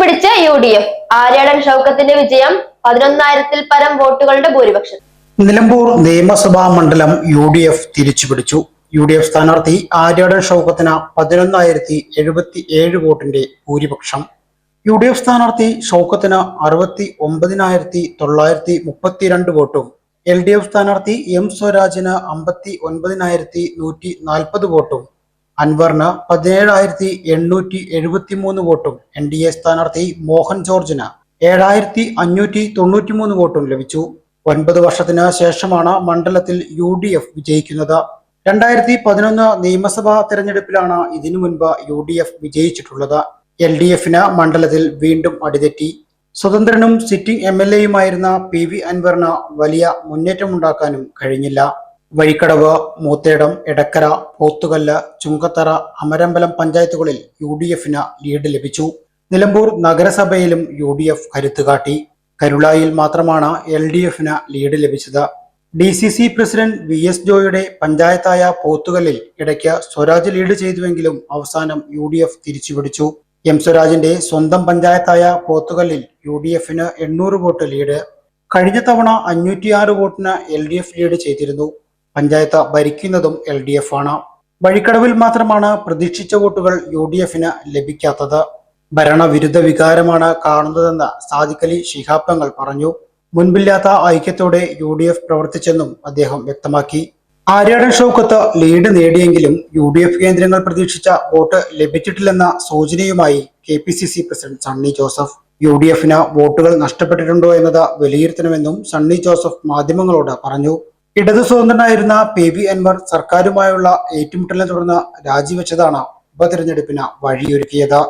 പിടിച്ച U D F. Aryadan ഷൗക്കത്തിന്റെ വിജയം പതിനൊന്നായിരത്തിൽ പരം വോട്ടുകളുടെ ഭൂരിപക്ഷം. നിലമ്പൂർ നിയമസഭാ മണ്ഡലം യു ഡി എഫ് തിരിച്ചുപിടിച്ചു. യു ഡി എഫ് സ്ഥാനാർത്ഥി ആര്യാടൻ ഷൗക്കത്തിന് പതിനൊന്നായിരത്തി എഴുപത്തി ഏഴ് വോട്ടിന്റെ ഭൂരിപക്ഷം. യു ഡി എഫ് സ്ഥാനാർത്ഥി ഷൗക്കത്തിന് അറുപത്തി ഒമ്പതിനായിരത്തി തൊള്ളായിരത്തി മുപ്പത്തിരണ്ട് വോട്ടും. എൽ ഡി എഫ് സ്ഥാനാർത്ഥി എം സ്വരാജിന് അമ്പത്തി ഒൻപതിനായിരത്തി നൂറ്റി നാൽപ്പത് വോട്ടും. അൻവറിന് പതിനേഴായിരത്തി എണ്ണൂറ്റി എഴുപത്തി മൂന്ന് വോട്ടും എൻ ഡി എ സ്ഥാനാർത്ഥി മോഹൻ ജോർജിന് ഏഴായിരത്തി അഞ്ഞൂറ്റി തൊണ്ണൂറ്റി മൂന്ന് വോട്ടും ലഭിച്ചു. ഒൻപത് വർഷത്തിന് ശേഷമാണ് മണ്ഡലത്തിൽ യു ഡി എഫ് വിജയിക്കുന്നത്. രണ്ടായിരത്തി പതിനൊന്ന് നിയമസഭാ തെരഞ്ഞെടുപ്പിലാണ് ഇതിനു മുൻപ് യു ഡി എഫ് വിജയിച്ചിട്ടുള്ളത്. എൽ ഡി എഫിന് മണ്ഡലത്തിൽ വീണ്ടും അടിതെറ്റി. സ്വതന്ത്രനും സിറ്റിംഗ് എം എൽ എയുമായിരുന്ന പി വി അൻവറിന് വലിയ മുന്നേറ്റമുണ്ടാക്കാനും കഴിഞ്ഞില്ല. വഴിക്കടവ് മൂത്തേടം എടക്കര പോത്തുകല്ല് ചുങ്കത്തറ അമരമ്പലം പഞ്ചായത്തുകളിൽ യു ഡി എഫിന് ലീഡ് ലഭിച്ചു. നിലമ്പൂർ നഗരസഭയിലും യു ഡി എഫ് കരുത്തുകാട്ടി കരുളായിൽ മാത്രമാണ് എൽ ഡി എഫിന് ലീഡ് ലഭിച്ചത്. D C C president V S ജോയുടെ പഞ്ചായത്തായ പോത്തുകല്ലിൽ ഇടയ്ക്ക് സ്വരാജ് ലീഡ് ചെയ്തുവെങ്കിലും അവസാനം യു ഡി എഫ് തിരിച്ചുപിടിച്ചു. എം സ്വരാജിന്റെ സ്വന്തം പഞ്ചായത്തായ പോത്തുകല്ലിൽ യു ഡി എഫിന് എണ്ണൂറ് വോട്ട് ലീഡ്. കഴിഞ്ഞ തവണ അഞ്ഞൂറ്റിയാറ് വോട്ടിന് എൽ ഡി എഫ് ലീഡ് ചെയ്തിരുന്നു. പഞ്ചായത്ത് ഭരിക്കുന്നതും എൽ ഡി എഫ് ആണ്. വഴിക്കടവിൽ മാത്രമാണ് പ്രതീക്ഷിച്ച വോട്ടുകൾ യു ഡി എഫിന് ലഭിക്കാത്തത്. ഭരണവിരുദ്ധ വികാരമാണ് കാണുന്നതെന്ന് സാദിഖലി ശിഹാബ് പറഞ്ഞു. മുൻപില്ലാത്ത ഐക്യത്തോടെ യു ഡി എഫ് പ്രവർത്തിച്ചെന്നും അദ്ദേഹം വ്യക്തമാക്കി. ആര്യാടൻ ഷൗക്കത്ത് ലീഡ് നേടിയെങ്കിലും യു ഡി എഫ് കേന്ദ്രങ്ങൾ പ്രതീക്ഷിച്ച വോട്ട് ലഭിച്ചിട്ടില്ലെന്ന സൂചനയുമായി K P C C president Sunny Joseph. U D എഫിന് വോട്ടുകൾ നഷ്ടപ്പെട്ടിട്ടുണ്ടോ എന്നത് വിലയിരുത്തണമെന്നും സണ്ണി ജോസഫ് മാധ്യമങ്ങളോട് പറഞ്ഞു. ഇടതു സ്വതന്ത്രനായിരുന്ന പി വി അൻവർ സർക്കാരുമായുള്ള ഏറ്റുമുട്ടലിനെ തുടർന്ന് രാജിവെച്ചതാണ് ഉപതെരഞ്ഞെടുപ്പിന് വഴിയൊരുക്കിയത്.